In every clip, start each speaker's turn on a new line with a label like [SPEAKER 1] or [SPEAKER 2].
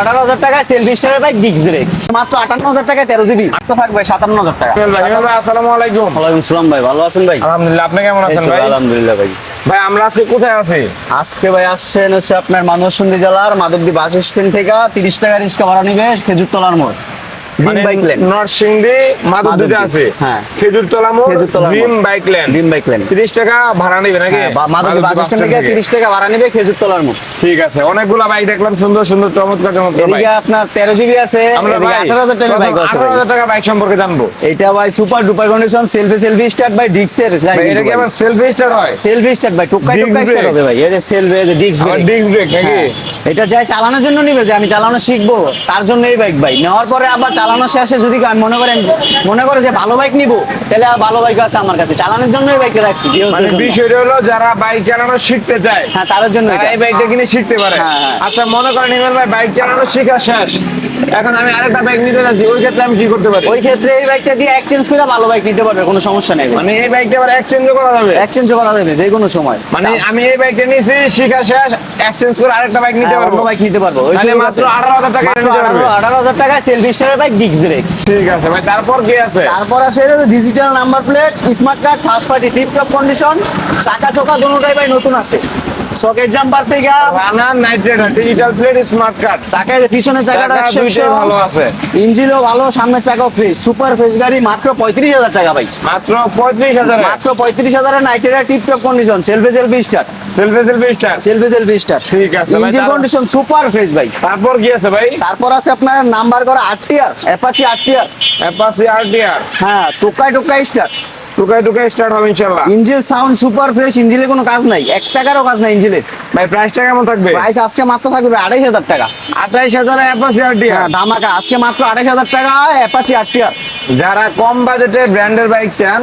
[SPEAKER 1] আঠারো হাজার টাকায় সেলফি স্টারের বাইক ডিক্স ব্রেক মাত্র আটান্ন হাজার টাকায় তেরো জিবি তো থাকবে সাতান্ন হাজার টাকা।
[SPEAKER 2] আসসালামু আলাইকুম।
[SPEAKER 1] ওয়ালাইকুম আসসালাম ভাই ভালো আছেন ভাই?
[SPEAKER 2] আলহামদুলিল্লাহ আপনি কেমন আছেন ভাই?
[SPEAKER 1] আলহামদুলিল্লাহ ভাই।
[SPEAKER 2] ভাই আমরা আজকে কোথায় আছি?
[SPEAKER 1] আজকে ভাই আসছেন হচ্ছে আপনার মানবসন্ধি জেলার মাধবদী বাস স্ট্যান্ড থেকে তিরিশ টাকা রিক্সা ভাড়া নিবে খেজুরতলার মোড়।
[SPEAKER 2] মানে
[SPEAKER 1] বাইক লেন
[SPEAKER 2] নরসিংদী মাধবদীতে আছে।
[SPEAKER 1] হ্যাঁ।
[SPEAKER 2] খেজুরতলা মোড়
[SPEAKER 1] Khejurtala
[SPEAKER 2] bike lane
[SPEAKER 1] bike lane
[SPEAKER 2] 30 টাকা ভাড়া নেবে নাকি?
[SPEAKER 1] হ্যাঁ, মাধবদী বাস স্ট্যান্ড থেকে তিরিশ টাকা ভাড়া নিবে খেজুরতলার মোড়
[SPEAKER 2] ঠিক আছে অনেকগুলা বাইক দেখলাম সুন্দর সুন্দর চমৎকার চমৎকার বাইক
[SPEAKER 1] আপনার তেরো জিবি আছে
[SPEAKER 2] আমরা
[SPEAKER 1] এদিকে
[SPEAKER 2] ভাই
[SPEAKER 1] আঠারো হাজার টাকা বাইক আছে
[SPEAKER 2] 18000 টাকা বাইক সম্পর্কে জানব।
[SPEAKER 1] এটা ভাই super duper condition selfie selfie start by ডিক্সের
[SPEAKER 2] এটা কি আবার সেলফি স্টার্ট হয়?
[SPEAKER 1] সেলফি স্টার্ট ভাই টুকাই টুকাই স্টার্ট হবে ভাই। এই যে সেলফি যে ডিক্স
[SPEAKER 2] আবার ডিস্ক ব্রেক নাকি?
[SPEAKER 1] এটা যাই চালানোর জন্য নিবে যে আমি চালানো শিখব তার জন্য এই বাইক ভাই। নেওয়ার পরে আবার চালানো শেষে যদি আমি মনে করেন মনে করে যে ভালো বাইক নিবো তাহলে আর ভালো বাইক আছে আমার কাছে চালানোর জন্য এই বাইক রাখছি
[SPEAKER 2] মানে। বিষয়টা হলো যারা বাইক চালানো শিখতে চায়
[SPEAKER 1] হ্যাঁ তাদের জন্য
[SPEAKER 2] এই বাইকটা কিনে শিখতে পারে
[SPEAKER 1] হ্যাঁ, হ্যাঁ।
[SPEAKER 2] আচ্ছা মনে করেন ইমেল ভাই বাইক চালানো শিখা শেষ এখন আমি আরেকটা বাইক নিতে যাচ্ছি ওই ক্ষেত্রে আমি কি করতে পারি?
[SPEAKER 1] ওই ক্ষেত্রে এই বাইকটা দিয়ে এক্সচেঞ্জ করে ভালো বাইক নিতে পারবে কোনো সমস্যা নেই
[SPEAKER 2] মানে এই বাইকটা আবার এক্সচেঞ্জ করা যাবে?
[SPEAKER 1] এক্সচেঞ্জ করা যাবে যে কোনো সময়।
[SPEAKER 2] মানে আমি এই বাইকটা নিয়েছি শিখা শেষ এক্সচেঞ্জ করে আরেকটা বাইক নিতে পারব।
[SPEAKER 1] বাইক নিতে পারব
[SPEAKER 2] মানে মাত্র
[SPEAKER 1] আছে।
[SPEAKER 2] 18,000 টাকায়
[SPEAKER 1] মাত্র
[SPEAKER 2] নিতে পারবে।
[SPEAKER 1] 18 18,000 টাকায় সেলফি স্টারের বাইক ডিক্স ব্রেক
[SPEAKER 2] ঠিক আছে ভাই তারপর কি আছে?
[SPEAKER 1] তারপর আছে এটা digital number plate smart card first party tip top condition চাকা চোকা দুটোটাই ভাই নতুন আছে। সকেট জাম্পার থেকে
[SPEAKER 2] Rana knight rider digital plate smart card
[SPEAKER 1] চাকায় পিছনের চাকাটা
[SPEAKER 2] দুইটাই ভালো আছে।
[SPEAKER 1] ইঞ্জিনও ভালো সামনের চাকাও ফ্রেশ সুপার ফ্রেশ গাড়ি মাত্র পঁয়ত্রিশ হাজার টাকা ভাই।
[SPEAKER 2] মাত্র পঁয়ত্রিশ হাজার।
[SPEAKER 1] মাত্র পঁয়ত্রিশ হাজার নাইটেরা tip top condition selfie selfie star
[SPEAKER 2] selfie selfie star
[SPEAKER 1] selfie selfie star
[SPEAKER 2] ঠিক আছে
[SPEAKER 1] ইঞ্জিন কন্ডিশন সুপার ফ্রেশ ভাই।
[SPEAKER 2] তারপর কি আছে ভাই?
[SPEAKER 1] তারপর আছে আপনার নাম্বার করা আটটিয়ার অ্যাপাচি আটটিয়ার
[SPEAKER 2] অ্যাপাসি আরটিআর
[SPEAKER 1] হ্যাঁ টোকাই টোকাই স্টার
[SPEAKER 2] টুকাই টুকাই স্টার্ট হবে ইনশাআল্লাহ।
[SPEAKER 1] ইঞ্জিন সাউন্ড সুপার ফ্রেশ ইঞ্জিনের কোনো কাজ নাই। এক টাকারও কাজ নাই ইঞ্জিনের
[SPEAKER 2] ভাই প্রাইসটা কেমন থাকবে?
[SPEAKER 1] প্রাইস আজকে মাত্র থাকবে আড়াইশ হাজার টাকা।
[SPEAKER 2] আঠাইশ হাজার
[SPEAKER 1] হ্যাঁ
[SPEAKER 2] আরটিআর
[SPEAKER 1] ধামাকা। আজকে মাত্র আড়াইশ হাজার টাকা অ্যাপাচি আটটিয়ার
[SPEAKER 2] যারা কম বাজেটে ব্র্যান্ডের বাইক চান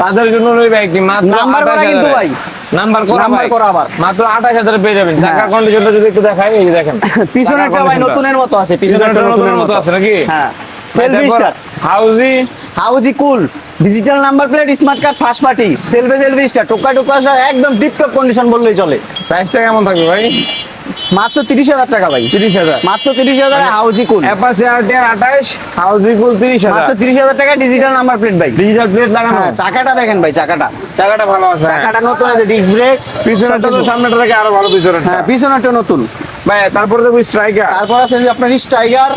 [SPEAKER 2] তাদের জন্য ওই বাইকটি মাত্র
[SPEAKER 1] নাম্বার করা কিন্তু ভাই।
[SPEAKER 2] নাম্বার করা
[SPEAKER 1] নাম্বার করা আবার।
[SPEAKER 2] মাত্র আঠাশ হাজার পেয়ে যাবেন।
[SPEAKER 1] হ্যাঁ।
[SPEAKER 2] চাকার কন্ডিশনটা যদি একটু দেখাই এই দেখেন।
[SPEAKER 1] পিছনেরটা ভাই নতুনের মতো আছে
[SPEAKER 2] পিছনেরটা নতুনের মতো আছে নাকি?
[SPEAKER 1] হ্যাঁ। সেলফি স্টার
[SPEAKER 2] হাউজি।
[SPEAKER 1] হাউজি cool. Digital number plate smart card first party selfie star টোকা টোকা একদম টিপ টপ কন্ডিশন বললেই চলে।
[SPEAKER 2] প্রাইসটা কেমন থাকবে ভাই?
[SPEAKER 1] মাত্র তিরিশ হাজার টাকা ভাই।
[SPEAKER 2] তিরিশ হাজার।
[SPEAKER 1] মাত্র তিরিশ হাজার
[SPEAKER 2] মানে
[SPEAKER 1] হাউজি কুল।
[SPEAKER 2] অ্যাপাসি আরটিআর আঠাইশ হাউজি কুল তিরিশ
[SPEAKER 1] মাত্র
[SPEAKER 2] হাজার
[SPEAKER 1] তিরিশ হাজার টাকা ডিজিটাল নাম্বার প্লেট ভাই।
[SPEAKER 2] ডিজিটাল প্লেট লাগানো।
[SPEAKER 1] হ্যাঁ চাকাটা দেখেন ভাই চাকাটা।
[SPEAKER 2] চাকাটা ভালো আছে হ্যাঁ।
[SPEAKER 1] চাকাটা নতুন আছে ডিস্ক ব্রেক
[SPEAKER 2] পিছনেরটা তো সামনেটা থেকে আরও ভালো পিছনেরটা।
[SPEAKER 1] হ্যাঁ পিছনেরটা নতুন।
[SPEAKER 2] ভাই তারপরে দেখব স্ট্রাইকার
[SPEAKER 1] তারপর আছে আপনার স্টাইগার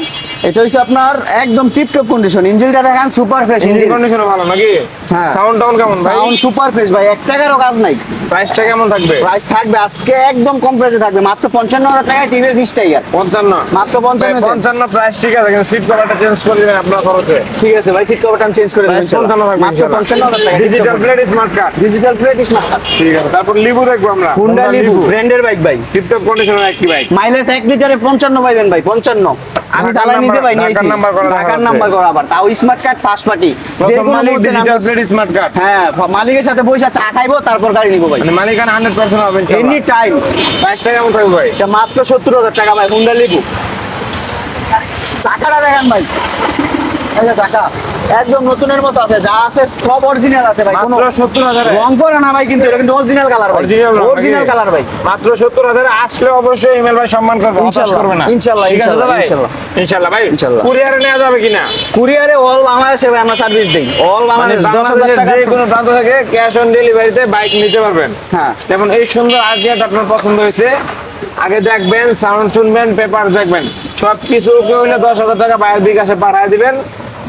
[SPEAKER 1] এটা হচ্ছে আপনার একদম টিপ টপ কন্ডিশন ইঞ্জিনটা দেখেন সুপার ফ্রেশ
[SPEAKER 2] ইঞ্জিন কন্ডিশন ভালো নাকি?
[SPEAKER 1] হ্যাঁ।
[SPEAKER 2] সাউন্ড টাউন কেমন ভাই?
[SPEAKER 1] সাউন্ড সুপার ফ্রেশ ভাই এক টাকারও কাজ নাই।
[SPEAKER 2] প্রাইসটা কেমন থাকবে?
[SPEAKER 1] প্রাইস থাকবে আজকে একদম কম প্রাইসে থাকবে মাত্র পঞ্চান্ন হাজার টাকায় টিভিএস স্টাইগার
[SPEAKER 2] পঞ্চান্ন।
[SPEAKER 1] মাত্র
[SPEAKER 2] ভাই,
[SPEAKER 1] পঞ্চান্ন
[SPEAKER 2] পঞ্চান্ন প্রাইস ঠিক আছে কিন্তু সিট কভারটা চেঞ্জ করে দিবেন আপনার খরচে।
[SPEAKER 1] ঠিক আছে ভাই সিট কভারটা আমি চেঞ্জ করে দেবো
[SPEAKER 2] প্রাইস পঞ্চান্ন থাকবে
[SPEAKER 1] মাত্র পঞ্চান্ন হাজার টাকা
[SPEAKER 2] digital plate smart card
[SPEAKER 1] digital plate smart card
[SPEAKER 2] ঠিক আছে তারপর লিবু দেখব আমরা।
[SPEAKER 1] হুন্ডা লিবু ব্র্যান্ডের বাইক ভাই।
[SPEAKER 2] টিপটপ কন্ডিশনের একটি বাইক
[SPEAKER 1] মাইলেজ এক লিটারে পঞ্চান্ন পাইবেন ভাই পঞ্চান্ন। আমি চালাই নিজে ভাই নিয়েছি। ঢাকার নাম্বার করা আবার। তাও স্মার্ট কার্ড ফার্স্ট পার্টি যে কোনো মুহূর্তে
[SPEAKER 2] স্মার্ট কার্ড
[SPEAKER 1] হ্যাঁ মালিকের সাথে বসে চা খাইবো তারপর গাড়ি নিবো ভাই।
[SPEAKER 2] মানে মালিকানা হান্ড্রেড পার্সেন্ট হবে
[SPEAKER 1] এনি টাইম
[SPEAKER 2] প্রাইসটা কেমন থাকবে ভাই।
[SPEAKER 1] এটা মাত্র সত্তর হাজার টাকা ভাই হুন্ডা লিবু। চাকাটা দেখেন ভাই। একদম নতুনের মতো আছে যা আছে সব অরিজিনাল আছে ভাই কোনো
[SPEAKER 2] মাত্র সত্তর হাজারে।
[SPEAKER 1] রং করে না ভাই কিন্তু এটা কিন্তু অরিজিনাল কালার ভাই। অরিজিনাল কালার ভাই।
[SPEAKER 2] মাত্র সত্তর হাজারে আসলে অবশ্যই ইমেল ভাই সম্মান করবে
[SPEAKER 1] ইনশাল্লাহ,
[SPEAKER 2] করবে না।
[SPEAKER 1] ইনশাল্লাহ, ইনশাল্লাহ,
[SPEAKER 2] ভাই?
[SPEAKER 1] ইনশাল্লাহ।
[SPEAKER 2] ইনশাল্লাহ ভাই
[SPEAKER 1] ইনশাল্লাহ।
[SPEAKER 2] কুরিয়ারে নেওয়া যাবে কিনা?
[SPEAKER 1] কুরিয়ারে অল বাংলাদেশে ভাই আমরা সার্ভিস দেই। অল বাংলাদেশ দশ হাজার টাকা।
[SPEAKER 2] যে কোনো প্রান্ত থেকে ক্যাশ অন ডেলিভারিতে বাইক নিতে পারবেন।
[SPEAKER 1] হ্যাঁ।
[SPEAKER 2] যেমন এই সুন্দর আর্টিয়াটা আপনার পছন্দ হয়েছে আগে দেখবেন সাউন্ড শুনবেন পেপার দেখবেন। সব কিছু হইলে দশ হাজার টাকা বাইরের বিকাশে পাঠায় দিবেন।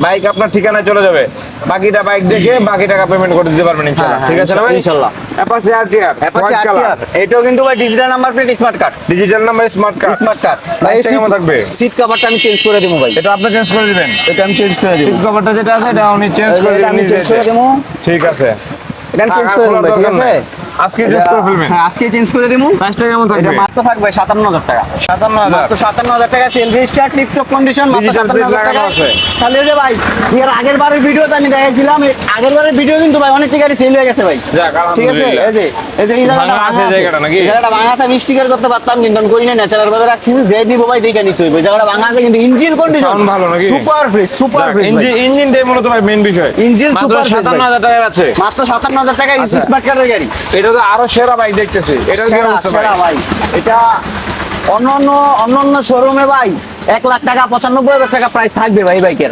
[SPEAKER 2] বাইক আপনার ঠিকানায় চলে যাবে। বাকিটা বাইক দেখে বাকি টাকা পেমেন্ট করে দিতে পারবেন ইনশাআল্লাহ।
[SPEAKER 1] হ্যাঁ,
[SPEAKER 2] ঠিক আছে না ভাই?
[SPEAKER 1] ইনশাল্লাহ।
[SPEAKER 2] অ্যাপাচি আরটিআর
[SPEAKER 1] অ্যাপাচি আরটিআর এটাও কিন্তু ভাই digital number plate smart card
[SPEAKER 2] digital number smart card
[SPEAKER 1] smart card ভাই
[SPEAKER 2] Price টা কেমন থাকবে?
[SPEAKER 1] সিট কভারটা আমি চেঞ্জ করে দেবো ভাই।
[SPEAKER 2] এটা আপনি চেঞ্জ করে দিবেন।
[SPEAKER 1] এটা আমি চেঞ্জ করে দেবো।
[SPEAKER 2] সিট কভারটা যেটা আছে এটা উনি চেঞ্জ করে
[SPEAKER 1] আমি চেঞ্জ করে। দেবো।
[SPEAKER 2] ঠিক আছে।
[SPEAKER 1] এটা চেঞ্জ করে দেবো ঠিক আছে।
[SPEAKER 2] আজকে চেঞ্জ করে ফেলবেন।
[SPEAKER 1] হ্যাঁ আজকে চেঞ্জ করে দেবো
[SPEAKER 2] প্রাইসটা কেমন থাকবে?
[SPEAKER 1] মাত্র থাকবে সাতান্ন হাজার টাকা।
[SPEAKER 2] সাতান্ন হাজার
[SPEAKER 1] মাত্র সাতান্ন হাজার টাকা selfie star tip top condition মাত্র
[SPEAKER 2] Digital
[SPEAKER 1] সাতান্ন হাজার
[SPEAKER 2] plate
[SPEAKER 1] টাকা।
[SPEAKER 2] আছে।
[SPEAKER 1] তাহলে যে ভাই এর আগের বারের ভিডিওতে আমি দেখাইছিলাম আগের বারের ভিডিও কিন্তু ভাই অনেক টিকারি সেল হয়ে গেছে ভাই। ঠিক আছে? এই যে এই যে এই জায়গাটা
[SPEAKER 2] আছে জায়গাটা নাকি?
[SPEAKER 1] জায়গাটা ভাঙা আছে আমি স্টিকার করতে পারতাম কিন্তু আমি করি না ন্যাচারাল ভাবে রাখছি যে দিব ভাই নিতে হইবে। জায়গাটা ভাঙা আছে কিন্তু ইঞ্জিন কন্ডিশন
[SPEAKER 2] ভালো নাকি?
[SPEAKER 1] Super fresh super fresh
[SPEAKER 2] engine ইঞ্জিনটাই মূলত ভাই মেন বিষয়।
[SPEAKER 1] ইঞ্জিন সুপার ফ্রেশ
[SPEAKER 2] সাতান্ন হাজার টাকার আছে
[SPEAKER 1] মাত্র সাতান্ন হাজার টাকা। স্মার্ট কার্ডের গাড়ি।
[SPEAKER 2] এটা তো আরও সেরা বাইক দেখতেছি এটা কি
[SPEAKER 1] সেরা
[SPEAKER 2] অবস্থা ভাই
[SPEAKER 1] সেরা ভাই? এটা অন্য অন্য অন্য অন্য শোরুমে ভাই এক লাখ টাকা পঁচানব্বই হাজার টাকা প্রাইস থাকবে ভাই বাইকের।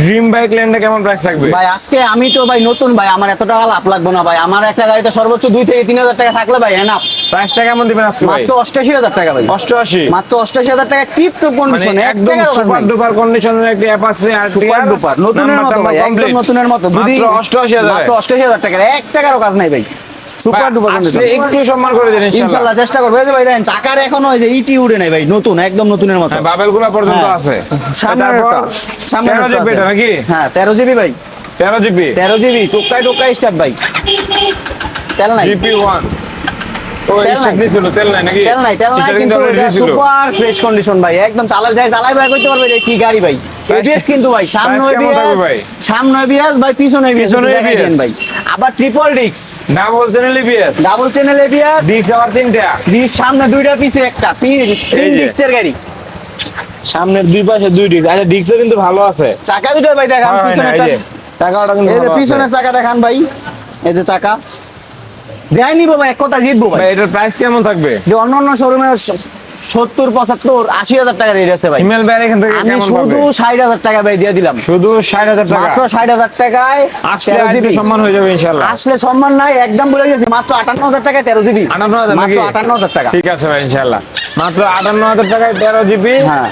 [SPEAKER 2] ড্রিম বাইক ল্যান্ডে কেমন প্রাইস থাকবে?
[SPEAKER 1] ভাই আজকে আমি তো ভাই নতুন ভাই আমার এত টাকা লাভ লাগবে না ভাই। আমার একটা গাড়িতে সর্বোচ্চ দুই থেকে তিন হাজার টাকা থাকলে ভাই এনাফ
[SPEAKER 2] প্রাইসটা কেমন দিবেন আজকে
[SPEAKER 1] মাত্র অষ্টাশি হাজার টাকা ভাই।
[SPEAKER 2] অষ্টআশি
[SPEAKER 1] মাত্র অষ্টাশি হাজার টাকা টিপ টপ
[SPEAKER 2] মানে
[SPEAKER 1] কন্ডিশনে
[SPEAKER 2] একদম সুপার ডুপার কন্ডিশনের একটি অ্যাপ আছে আর
[SPEAKER 1] সুপার ডুপার নতুনের মতো ভাই একদম নতুনের মতো। যদি
[SPEAKER 2] অষ্টআশি হাজার
[SPEAKER 1] মাত্র অষ্টাশি হাজার টাকা এক টাকারও কাজ নাই ভাই। সুপার ডুপার কন্ডিশন
[SPEAKER 2] একটু সম্মান করে দেন ইনশাআল্লাহ
[SPEAKER 1] চেষ্টা করব। এই যে ভাই দেখেন চাকার এখনও ওই যে ইটি উড়ে নাই ভাই নতুন একদম নতুনের মতো।
[SPEAKER 2] বাবেলগুলা পর্যন্ত
[SPEAKER 1] হ্যাঁ।
[SPEAKER 2] আছে।
[SPEAKER 1] সামনের
[SPEAKER 2] তারপর
[SPEAKER 1] একটা, সামনের
[SPEAKER 2] তেরো
[SPEAKER 1] একটা
[SPEAKER 2] জিবি
[SPEAKER 1] আছে।
[SPEAKER 2] নাকি?
[SPEAKER 1] হ্যাঁ তেরো জিবি ভাই।
[SPEAKER 2] তেরো জিবি?
[SPEAKER 1] তেরো জিবি টুকটাই টুকটাই স্টার্ট ভাই। তেল নাই।
[SPEAKER 2] GP one. ও
[SPEAKER 1] তেল নাই।
[SPEAKER 2] তেল নাই নাকি?
[SPEAKER 1] তেল নাই তেল নাই কিন্তু। সুপার ফ্রেশ কন্ডিশন ভাই একদম চালাল যায় চালাই ভাই করতে পারবে কি গাড়ি ভাই? এবিএস কিন্তু ভাই সামনে এবিএস সামনে এবিএস ভাই পিছনে এবিএস
[SPEAKER 2] পিছনে
[SPEAKER 1] দেন ভাই। আবার triple discs
[SPEAKER 2] double channel E B S
[SPEAKER 1] double channel A B S
[SPEAKER 2] discs আবার তিনটা।
[SPEAKER 1] ডিক্স সামনে দুইটা পিছে একটা তিন তিন ডিক্সের গাড়ি।
[SPEAKER 2] সামনের দুই পাশে দুই ডিক্স আচ্ছা ডিক্সও কিন্তু ভালো আছে।
[SPEAKER 1] চাকা দুটো ভাই দেখান
[SPEAKER 2] হয়, হয়
[SPEAKER 1] পিছনে
[SPEAKER 2] যে, টাকাটা কিন্তু।
[SPEAKER 1] পিছনের চাকা দেখান ভাই। এই যে চাকা। যাই নিবো ভাই এক কথা জিতবো ভাই।
[SPEAKER 2] ভাই এটার প্রাইস কেমন থাকবে?
[SPEAKER 1] যে অন্য অন্য শোরুমে সত্তর পঁচাত্তর আশি হাজার টাকা রেট আছে ভাই।
[SPEAKER 2] হিমেল ব্যার এখান থেকে
[SPEAKER 1] আমি শুধু ষাট হাজার টাকা ভাই দিয়ে দিলাম।
[SPEAKER 2] শুধু ষাট হাজার টাকা?
[SPEAKER 1] মাত্র ষাট হাজার টাকায় তেরো জিবি
[SPEAKER 2] সম্মান হয়ে যাবে ইনশাল্লাহ
[SPEAKER 1] আসলে সম্মান নাই একদম বলে গেছি মাত্র আটান্ন হাজার টাকায় তেরো জিবি
[SPEAKER 2] 58,000
[SPEAKER 1] মাত্র? আটান্ন হাজার টাকা।
[SPEAKER 2] ঠিক আছে ভাই ইনশাল্লাহ মাত্র আটান্ন হাজার টাকায় তেরো জিবি
[SPEAKER 1] হ্যাঁ।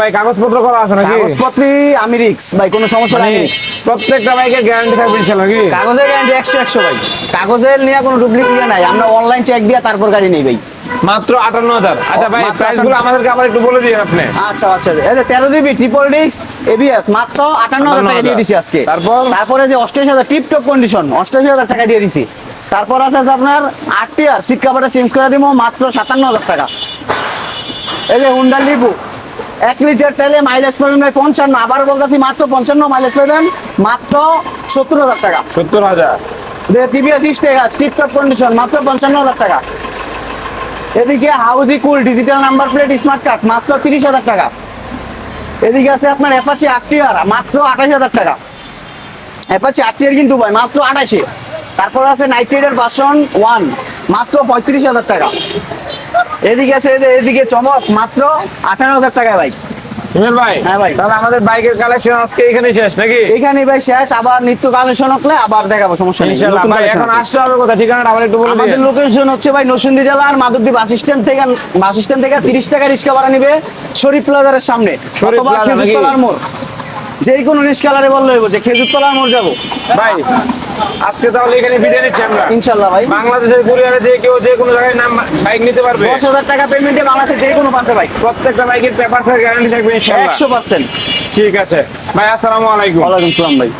[SPEAKER 2] ভাই কাগজপত্র করা আছে নাকি?
[SPEAKER 1] কাগজপত্রে আমি রিক্স ভাই কোনো সমস্যা নাই রিক্স
[SPEAKER 2] প্রত্যেকটা বাইকের গ্যারান্টি থাকবে ইনশাল্লাহ কি
[SPEAKER 1] কাগজের গ্যারান্টি একশো একশো ভাই। কাগজের নিয়ে কোনো ডুপ্লিকেট নাই। আমরা অনলাইন চেক দিয়ে তারপর গাড়ি নেই ভাই।
[SPEAKER 2] মাত্র আটান্ন হাজার। আচ্ছা ভাই
[SPEAKER 1] মাত্র
[SPEAKER 2] প্রাইসগুলো আমাদেরকে আবার একটু বলে দিন আপনি।
[SPEAKER 1] আচ্ছা আচ্ছা এই যে তেরো জিবি ট্রিপল ডিক্স এবিএস মাত্র আটান্ন হাজার টাকা দিয়ে দিছি আজকে।
[SPEAKER 2] তারপর?
[SPEAKER 1] তারপরে যে অষ্টাশি হাজার টিপ টপ কন্ডিশন অষ্টাশি হাজার টাকা দিয়ে দিছি। তারপর আছে আপনার আট টিয়ার সিট কাভারটা চেঞ্জ করে দিব মাত্র সাতান্ন হাজার টাকা। এই যে হুন্ডা লিবু এক লিটার তেলে মাইলেজ পাবেন ভাই পঞ্চান্ন আবার বলতেছি মাত্র পঞ্চান্ন মাইলেজ পাবেন মাত্র সত্তর হাজার টাকা।
[SPEAKER 2] সত্তর হাজার।
[SPEAKER 1] টিভিএস স্টেগার টিপটপ কন্ডিশন মাত্র পঞ্চান্ন হাজার টাকা। এদিকে হাউজি cool digital number plate smart card মাত্র তিরিশ হাজার টাকা। এদিকে আছে আপনার অ্যাপাচি আটটিয়ার মাত্র আঠাশ হাজার টাকা। অ্যাপাচি আটটিয়ার কিন্তু ভাই মাত্র আঠাশে। তারপর আছে নাইট রাইডার ভার্সন ওয়ান মাত্র পঁয়ত্রিশ হাজার টাকা। এদিকে আছে যে এদিকে চমক মাত্র আঠারো হাজার ভাই। হ্যাঁ ভাই।
[SPEAKER 2] তাহলে আমাদের বাইকের কালেকশন আজকে এখানে শেষ নাকি?
[SPEAKER 1] এখানে ভাই শেষ আবার নিত্য কালেকশন হলে আবার দেখাবো সমস্যা নেই।
[SPEAKER 2] ভাই এখন আসতে হবে কোথায়? ঠিকানাটা আবার একটু বলে
[SPEAKER 1] আমাদের লোকেশন হচ্ছে ভাই নরসিংদী জেলার মাধবদী বাস স্ট্যান্ড থেকে বাস স্ট্যান্ড থেকে তিরিশ টাকা রিক্সা ভাড়া নিবে শরীফ প্লাজারের সামনে অথবা খেজুরতলার মোড়। যেই কোনো রিক্সালারে বললে হইব যে খেজুরতলার মোড় যাব।
[SPEAKER 2] ভাই আজকে তাহলে এখানে বিরিয়ানি আমরা।
[SPEAKER 1] ইনশাল্লাহ ভাই।
[SPEAKER 2] বাংলাদেশের কুরিয়ারে যে কেউ যে কোনো জায়গায় নাম বাইক নিতে পারবে।
[SPEAKER 1] দশ হাজার টাকা পেমেন্টে বাংলাদেশের যে কোনো প্রান্তে ভাই।
[SPEAKER 2] প্রত্যেকটা বাইকের পেপার গ্যারান্টি থাকবে
[SPEAKER 1] একশো পার্সেন্ট
[SPEAKER 2] ঠিক আছে। ভাই আসসালামু আলাইকুম।
[SPEAKER 1] ওয়ালাইকুম সালাম ভাই।